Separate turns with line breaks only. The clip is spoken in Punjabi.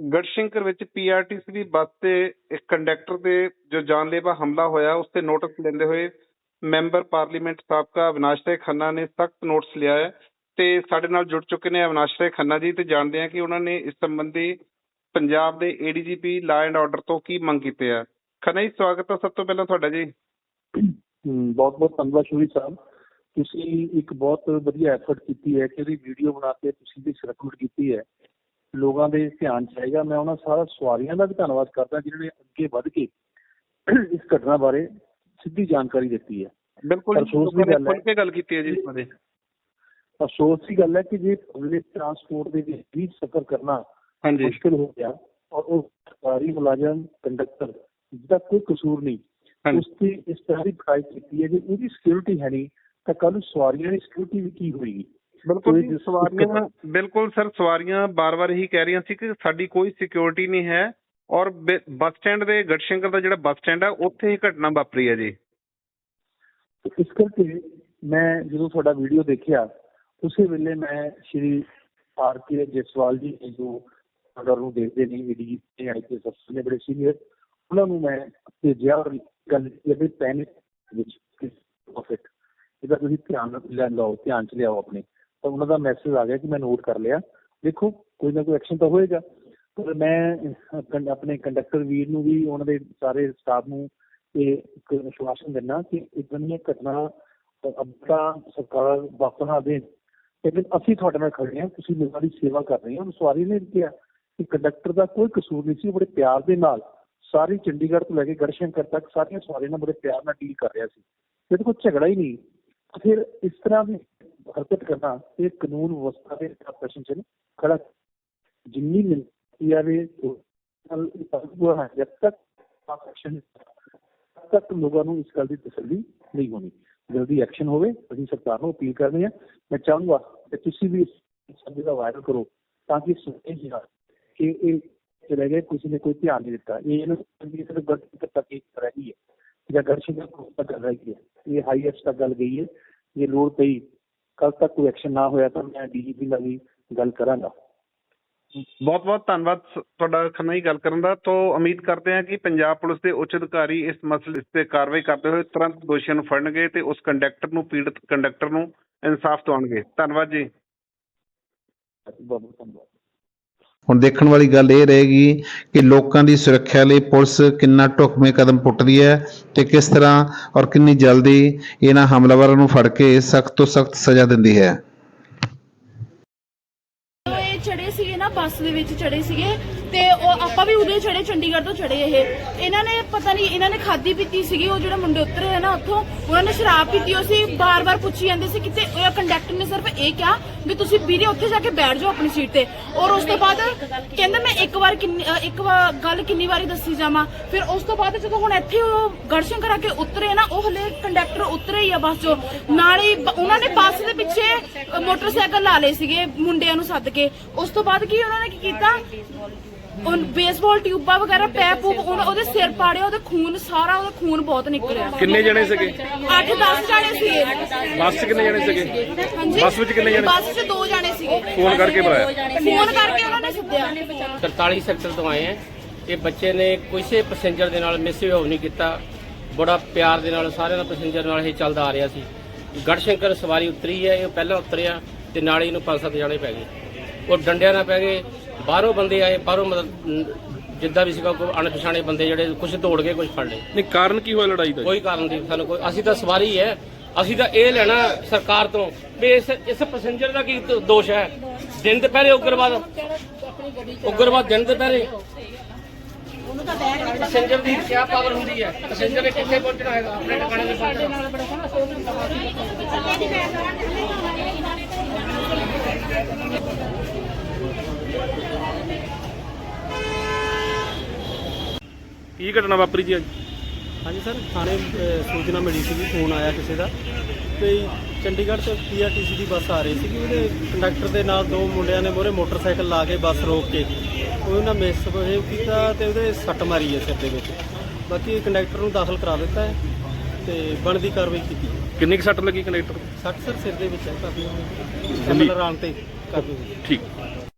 ਗੜਸ਼ੰਕਰ ਵਿੱਚ ਪੀਆਰਟੀਸੀ ਦੀ ਬੱਸ ਤੇ ਇੱਕ ਕੰਡਕਟਰ ਤੇ ਜੋ ਜਾਨਲੇਵਾ ਹਮਲਾ ਹੋਇਆ, ਉਸ ਤੇ ਨੋਟਿਸ ਲੈਂਦੇ ਹੋਏ ਮੈਂਬਰ ਪਾਰਲੀਮੈਂਟ ਸਾਬਕਾ ਅਵਿਨਾਸ਼ ਰਾਏ ਖੰਨਾ ਨੇ ਸਖਤ ਨੋਟਿਸ ਲਿਆ ਹੈ ਤੇ ਸਾਡੇ ਨਾਲ ਜੁੜ ਚੁੱਕੇ ਨੇ ਅਵਿਨਾਸ਼ ਰਾਏ ਖੰਨਾ ਜੀ ਤੇ ਜਾਣਦੇ ਹਾਂ ਕਿ ਉਹਨਾਂ ਨੇ ਇਸ ਸੰਬੰਧੀ ਪੰਜਾਬ ਦੇ ਏਡੀਜੀਪੀ ਲਾ ਐਂਡ ਆਰਡਰ ਤੋਂ ਕੀ ਮੰਗ ਕੀਤੇ ਆ ਖੰਨਾ ਜੀ, ਸਵਾਗਤ ਹੈ ਸਭ ਤੋਂ ਪਹਿਲਾਂ ਤੁਹਾਡਾ ਜੀ।
ਬਹੁਤ ਬਹੁਤ ਧੰਨਵਾਦ ਸ਼ੁਰੀ ਸਾਹਿਬ। ਤੁਸੀਂ ਇੱਕ ਬਹੁਤ ਵਧੀਆ ਐਫਰਟ ਕੀਤੀ ਹੈ ਕਿ ਇਹਦੀ ਵੀਡੀਓ ਬਣਾ ਕੇ ਤੁਸੀਂ ਵੀ ਸਰਕੂਲੇਟ ਲੋਕਾਂ ਦੇ ਧਿਆਨ ਚ ਆਏਗਾ ਮੈਂ ਉਹਨਾਂ ਸਾਰਾ ਸਵਾਰੀਆਂ ਦਾ ਵੀ ਧੰਨਵਾਦ ਕਰਦਾ ਜਿਨ੍ਹਾਂ ਨੇ ਅੱਗੇ ਵੱਧ ਕੇ ਇਸ ਘਟਨਾ ਬਾਰੇ ਸਿੱਧੀ ਜਾਣਕਾਰੀ ਦਿੱਤੀ ਹੈ।
ਬਿਲਕੁਲ
ਅਫਸੋਸ ਦੀ ਗੱਲ ਹੈ।
ਖੁੱਲ੍ਹ ਕੇ ਗੱਲ ਕੀਤੀ ਹੈ ਜੀ ਇਸ ਬਾਰੇ।
ਅਫਸੋਸ ਦੀ ਗੱਲ ਹੈ ਕਿ ਜੇ ਪਬਲਿਕ ਟਰਾਂਸਪੋਰਟ ਦੇ ਵਿੱਚ ਵੀ ਸਫ਼ਰ ਕਰਨਾ ਮੁਸ਼ਕਲ ਹੋ ਗਿਆ ਔਰ ਉਹ ਸਰਕਾਰੀ ਮੁਲਾਜ਼ਮ ਕੰਡਕਟਰ ਜਿਹਦਾ ਕੋਈ ਕਸੂਰ ਨਹੀਂ ਉਸ ਤੇ ਇਸ ਤਰ੍ਹਾਂ ਦੀ ਫਾਈਟ ਕੀਤੀ ਹੈ ਜੇ ਉਹਦੀ ਸਿਕਿਉਰਿਟੀ ਹੈ ਨਹੀਂ ਤਾਂ ਕੱਲ ਸਵਾਰੀਆਂ ਦੀ ਸਿਕਿਉਰਿਟੀ ਵੀ ਕੀ ਹੋਏਗੀ?
ਬਿਲਕੁਲ ਜੀ, ਸਵਾਰੀਆਂ ਬਿਲਕੁਲ ਸਰ ਸਵਾਰੀਆਂ ਬਾਰ-ਬਾਰ ਹੀ ਕਹਿ ਰਹੀਆਂ ਸੀ ਕਿ ਸਾਡੀ ਕੋਈ ਸਿਕਿਉਰਿਟੀ ਨਹੀਂ ਹੈ ਔਰ ਬੱਸ ਸਟੈਂਡ ਦੇ ਗੜਸ਼ੰਕਰ ਦਾ ਜਿਹੜਾ ਬੱਸ ਸਟੈਂਡ ਹੈ ਉੱਥੇ ਹੀ ਘਟਨਾ ਵਾਪਰੀ ਹੈ ਜੀ।
ਤੇ ਇਸ ਕਰਕੇ ਮੈਂ ਜਦੋਂ ਤੁਹਾਡਾ ਵੀਡੀਓ ਦੇਖਿਆ ਉਸੇ ਵੇਲੇ ਮੈਂ ਸ਼੍ਰੀ ਆਰ ਕੇ ਜਸਵਾਲ ਜੀ ਨੇ ਜੋ ਅਗਰ ਨੂੰ ਦੇਖਦੇ ਨਹੀਂ ਵੀਡੀ ਤੇ ਆਈਪੀਐਸ ਅਫਸਰ ਨੇ ਬੜੇ ਸੀਨੀਅਰ ਉਹਨਾਂ ਨੂੰ ਮੈਂ ਭੇਜਿਆ ਔਰ ਗੱਲ ਜਿਹੜੀ ਪੈਨ ਵਿੱਚ ਪ੍ਰੋਫਿਟ ਇਹਦਾ ਤੁਸੀਂ ਧਿਆਨ ਲੈ ਲਓ ਧਿਆਨ ਚ ਲਿਆਓ ਆਪਣੇ। ਤਾਂ ਉਹਨਾਂ ਦਾ ਮੈਸੇਜ ਆ ਗਿਆ ਕਿ ਮੈਂ ਨੋਟ ਕਰ ਲਿਆ। ਦੇਖੋ, ਕੋਈ ਨਾ ਕੋਈ ਐਕਸ਼ਨ ਤਾਂ ਹੋਏਗਾ। ਪਰ ਮੈਂ ਆਪਣੇ ਕੰਡਕਟਰ ਵੀਰ ਨੂੰ ਵੀ, ਉਹਨਾਂ ਦੇ ਸਾਰੇ ਸਟਾਫ ਨੂੰ ਇਹ ਇੱਕ ਵਿਸ਼ਵਾਸਨ ਦਿੰਦਾ ਕਿ ਇਦਾਂ ਦੀਆਂ ਘਟਨਾ ਅੱਬਾ ਸਰਕਾਰ ਵਾਪਰ ਨਾ ਦੇਣ ਲੇਕਿਨ ਅਸੀਂ ਤੁਹਾਡੇ ਨਾਲ ਖੜੇ ਹਾਂ, ਤੁਸੀਂ ਲੋਕਾਂ ਦੀ ਸੇਵਾ ਕਰ ਰਹੇ ਹੋ। ਸਵਾਰੀ ਨੇ ਕਿਹਾ ਕਿ ਕੰਡਕਟਰ ਦਾ ਕੋਈ ਕਸੂਰ ਨਹੀਂ ਸੀ, ਉਹ ਬੜੇ ਪਿਆਰ ਦੇ ਨਾਲ ਸਾਰੀ ਚੰਡੀਗੜ੍ਹ ਤੋਂ ਲੈ ਕੇ ਗੜਸ਼ੰਕਰ ਤੱਕ ਸਾਰੀਆਂ ਸਵਾਰੀਆਂ ਨਾਲ ਬੜੇ ਪਿਆਰ ਨਾਲ ਡੀਲ ਕਰ ਰਿਹਾ ਸੀ। ਇਹਦੇ ਕੋਈ ਝਗੜਾ ਹੀ ਨਹੀਂ। ਫਿਰ ਇਸ ਤਰ੍ਹਾਂ ਦੇ ਹਰਕਤ ਕਰਨਾ ਇਹ ਕਾਨੂੰਨ ਵਿਵਸਥਾ ਦੇ ਪ੍ਰਸ਼ਨ ਚ ਖੜਾ ਜਿੰਨੀ ਮਿਲਦੀ ਆਵੇ ਨਾਲ ਇਹ ਹੈ ਜਦ ਤੱਕ ਐਕਸ਼ਨ ਤਦ ਤੱਕ ਲੋਕਾਂ ਨੂੰ ਇਸ ਗੱਲ ਦੀ ਤਸੱਲੀ ਨਹੀਂ ਹੋਣੀ ਜਲਦੀ ਐਕਸ਼ਨ ਹੋਵੇ ਅਸੀਂ ਸਰਕਾਰ ਨੂੰ ਅਪੀਲ ਕਰਦੇ ਹਾਂ ਮੈਂ ਚਾਹੂੰਗਾ ਕਿ ਤੁਸੀਂ ਵੀ ਇਸ ਸੰਦੇ ਦਾ ਵਾਇਰਲ ਕਰੋ ਤਾਂ ਕਿ ਸੁਣੇ ਜੀ ਕਿ ਇਹ ਚਲੇ ਗਏ ਕਿਸੇ ਨੇ ਕੋਈ ਧਿਆਨ ਨਹੀਂ ਦਿੱਤਾ ਇਹ ਇਹਨੂੰ ਵੀ ਸਿਰਫ ਗਲਤ ਤੱਕ ਇੱਕ ਰਹੀ ਹੈ ਜਾਂ ਗਰਸ਼ਕ ਤੱਕ ਰਹੀ ਹੈ ਇਹ ਹਾਈਐਸਟ ਤੱਕ ਗੱਲ ਗਈ ਹੈ ਜੇ ਲੋੜ ਪਈ ਕੱਲ ਤੱਕ ਕੋਈ ਐਕਸ਼ਨ ਨਾ ਹੋਇਆ ਤਾਂ ਮੈਂ ਡੀਜੀਪੀ ਨਾਲ ਵੀ ਗੱਲ ਕਰਾਂਗਾ।
ਬਹੁਤ-ਬਹੁਤ ਧੰਨਵਾਦ ਸ- ਤੁਹਾਡਾ ਖੰਨਾ ਜੀ ਗੱਲ ਕਰਨ ਦਾ। ਤੋਂ ਉਮੀਦ ਕਰਦੇ ਹਾਂ ਕਿ ਪੰਜਾਬ ਪੁਲਿਸ ਦੇ ਉੱਚ ਅਧਿਕਾਰੀ ਇਸ ਮਸਲੇ ਤੇ ਕਾਰਵਾਈ ਕਰਦੇ ਹੋਏ ਤੁਰੰਤ ਦੋਸ਼ੀਆਂ ਨੂੰ ਫੜਨਗੇ ਤੇ ਉਸ ਕੰਡਕਟਰ ਨੂੰ ਪੀੜਤ ਕੰਡਕਟਰ ਨੂੰ ਇਨਸਾਫ ਦਿਵਾਉਣਗੇ। ਧੰਨਵਾਦ ਜੀ।
ਬਹੁਤ ਬਹੁਤ ਧੰਨਵਾਦ।
ਹੁਣ ਦੇਖਣ ਵਾਲੀ ਗੱਲ ਇਹ ਰਹੇਗੀ ਕਿ ਲੋਕਾਂ ਦੀ ਸੁਰੱਖਿਆ ਲਈ ਪੁਲਿਸ ਕਿੰਨਾ ਢੁਕਵੇਂ ਕਦਮ ਪੁੱਟਦੀ ਹੈ ਤੇ ਕਿਸ ਤਰ੍ਹਾਂ ਔਰ ਕਿੰਨੀ ਜਲਦੀ ਇਹਨਾਂ ਹਮਲਾਵਰਾਂ ਨੂੰ ਫੜ ਕੇ ਸਖਤ ਤੋਂ ਸਖਤ ਸਜ਼ਾ ਦਿੰਦੀ ਹੈ।
ਚੜੇ ਸੀਗੇ ਨਾ, ਬੱਸ ਦੇ ਵਿੱਚ ਚੜੇ ਸੀਗੇ ਤੇ ਉਹ ਆਪਾਂ ਵੀ ਉਰੇ ਚੜੇ, ਚੰਡੀਗੜ੍ਹ ਤੋਂ ਚੜੇ ਇਹ। ਇਹਨਾਂ ਨੇ ਪਤਾ ਨਹੀਂ, ਇਹਨਾਂ ਨੇ ਖਾਦੀ ਪੀਤੀ ਸੀਗੀ, ਉਹ ਜਿਹੜੇ ਮੁੰਡੇ ਉਤਰੇ ਹੈ ਨਾ ਉੱਥੋਂ, ਉਹਨਾਂ ਨੇ ਸ਼ਰਾਬ ਪੀਤੀ, ਉਹ ਸੀ ਬਾਰ-ਬਾਰ ਪੁੱਛੀ ਜਾਂਦੇ ਸੀ ਕਿਤੇ, ਉਹ ਕੰਡਕਟਰ ਨੇ ਸਿਰਫ ਇਹ ਕਿਹਾ ਵੀ ਤੁਸੀਂ ਵੀਰੇ ਉੱਥੇ ਜਾ ਕੇ ਬੈਠ ਜਾਓ ਆਪਣੀ ਸੀਟ ਤੇ। ਔਰ ਉਸ ਤੋਂ ਬਾਅਦ ਕਹਿੰਦਾ ਮੈਂ ਇੱਕ ਵਾਰ ਕਿੰਨੀ ਇੱਕ ਵਾਰ ਗੱਲ ਕਿੰਨੀ ਵਾਰੀ ਦੱਸੀ ਜਾਵਾਂ। ਫਿਰ ਉਸ ਤੋਂ ਬਾਅਦ ਜਦੋਂ ਹੁਣ ਇੱਥੇ ਉਹ ਗੜਸ਼ੰਕਰ ਕਰਾ ਕੇ ਉਤਰੇ ਨਾ, ਉਹ ਹਲੇ ਕੰਡਕਟਰ ਉਤਰੇ ਹੀ ਆ ਬੱਸ ਚੋਂ। ਨਾਲ ਹੀ ਉਹਨਾਂ ਨੇ ਬੱਸ ਦੇ ਪਿੱਛੇ ਮੋਟਰਸਾਈਕਲ ਲਾ ਲਏ ਸੀਗੇ ਮੁੰਡਿਆਂ ਨੂੰ ਸੱਦ ਕੇ। ਉਸ ਤੋਂ ਬਾਅਦ ਕੀ ਉਹਨਾਂ ਨੇ ਕੀ ਕੀਤਾ? ਉਹ ਬੇਸਬਾਲ ਟਿਊਬਾਂ ਵਗੈਰਾ ਪੈਪ ਪੂਪ ਉਹਨਾਂ- ਉਹਦੇ ਸਿਰ ਪਾੜਿਆ ਉਹਦੇ ਖੂਨ ਸਾਰਾ ਉਹਦਾ ਖੂਨ ਬਹੁਤ ਨਿਕਲਿਆ
ਕਿੰਨੇ ਜਣੇ ਸੀਗੇ?
8-10 ਜਾਣੇ ਸੀਗੇ
ਬੱਸ 'ਚ ਕਿੰਨੇ ਜਣੇ ਸੀਗੇ?
ਹਾਂਜੀ।
ਬੱਸ ਵਿੱਚ ਕਿੰਨੇ ਜਣੇ?
ਬੱਸ 'ਚ ਦੋ ਜਾਣੇ ਸੀਗੇ।
ਫੋਨ ਕਰਕੇ ਬੁਲਾਇਆ?
ਫੋਨ ਕਰਕੇ ਉਹਨਾਂ ਨੇ ਸੱਦਿਆ
43 ਸੈਕਟਰ ਤੋਂ ਆਏ ਹੈ ਇਹ ਬੱਚੇ ਨੇ ਕਿਸੇ ਪੈਸੇਂਜਰ ਦੇ ਨਾਲ ਮਿਸਬਿਹੇਵ ਨਹੀਂ ਕੀਤਾ। ਬੜਾ ਪਿਆਰ ਦੇ ਨਾਲ ਸਾਰਿਆਂ ਨਾਲ ਪੈਸੇਂਜਰ ਨਾਲ ਇਹ ਚੱਲਦਾ ਆ ਰਿਹਾ ਸੀ। ਗੜਸ਼ੰਕਰ ਸਵਾਰੀ ਉਤਰੀ ਹੈ ਇਹ ਪਹਿਲਾਂ ਉਤਰਿਆ ਤੇ ਨਾਲ ਹੀ ਇਹਨੂੰ ਪੰਜ ਸੱਤ ਜਾਣੇ ਪੈ ਗਏ। ਉਹ ਡੰਡਿਆਂ ਨਾਲ ਪੈ ਗਏ ਬਾਹਰੋਂ ਬੰਦੇ ਆਏ ਬਾਹਰੋਂ ਮਤਲਬ ਜਿੱਦਾਂ ਵੀ ਸੀਗਾ ਕੋਈ ਅਣਪਛਾਣੇ ਬੰਦੇ ਜਿਹੜੇ ਕੁਝ ਦੌੜ ਕੇ ਕੁਝ ਫੜ ਲਏ।
ਨਹੀਂ ਕਾਰਨ ਕੀ ਹੋਇਆ ਲੜਾਈ ਦਾ
ਕੋਈ ਕਾਰਨ ਨਹੀਂ ਸਾਨੂੰ ਕੋਈ ਅਸੀਂ ਤਾਂ ਸਵਾਰੀ ਹੈ। ਅਸੀਂ ਤਾਂ ਇਹ ਲੈਣਾ ਸਰਕਾਰ ਤੋਂ ਵੀ ਇਸ ਇਸ ਪੈਸੇਂਜਰ ਦਾ ਕੀ ਦ- ਦੋਸ਼ ਹੈ? ਦਿਨ ਦੁਪਹਿਰੇ ਉਗਰਵਾਦ ਉਗਰਵਾਦ ਦਿਨ ਦੁਪਹਿਰੇ। ਪੈਸੇਂਜਰ ਦੀ ਕੀ ਪਾਵਰ ਹੁੰਦੀ ਹੈ? ਪੈਸੇਂਜਰ ਨੇ ਕਿੱਥੇ ਪਹੁੰਚਣਾ ਹੈਗਾ? ਆਪਣੇ ਟਿਕਾਣੇ ਤੇ ਪਹੁੰਚਣਾ
ਕੀ ਘਟਨਾ ਵਾਪਰੀ ਜੀ ਅੱਜ?
ਹਾਂਜੀ ਸਰ ਥਾਣੇ ਸੂਚਨਾ ਮਿਲੀ ਸੀਗੀ ਫੋਨ ਆਇਆ ਕਿਸੇ ਦਾ ਤੇ ਚੰਡੀਗੜ੍ਹ ਤੋਂ ਪੀਆਰਟੀਸੀ ਦੀ ਬੱਸ ਆ ਰਹੀ ਸੀਗੀ ਉਹਦੇ ਕੰਡਕਟਰ ਦੇ ਨਾਲ ਦੋ ਮੁੰਡਿਆਂ ਨੇ ਮੋਰੇ ਮੋਟਰਸਾਈਕਲ ਲਾ ਕੇ ਬੱਸ ਰੋਕ ਕੇ ਉਹ ਉਹਨਾਂ ਮਿਸਬਿਹੇਵ ਕੀਤਾ ਤੇ ਉਹਦੇ ਸੱਟ ਮਾਰੀ ਹੈ ਸਿਰ ਦੇ ਵਿੱਚ। ਬਾਕੀ ਕੰਡਕਟਰ ਨੂੰ ਦਾਖਲ ਕਰਾ ਦਿੱਤਾ ਹੈ ਤੇ ਬਣਦੀ ਕਾਰਵਾਈ ਕੀਤੀ
ਕਿੰਨੀ ਕੁ ਸੱਟ ਲੱਗੀ ਕੰਡਕਟਰ
ਸੱਟ ਸਰ ਸਿਰ ਦੇ ਵਿੱਚ ਹੈ ਤੇ ਕਾਫੀ।
ਠੀਕ।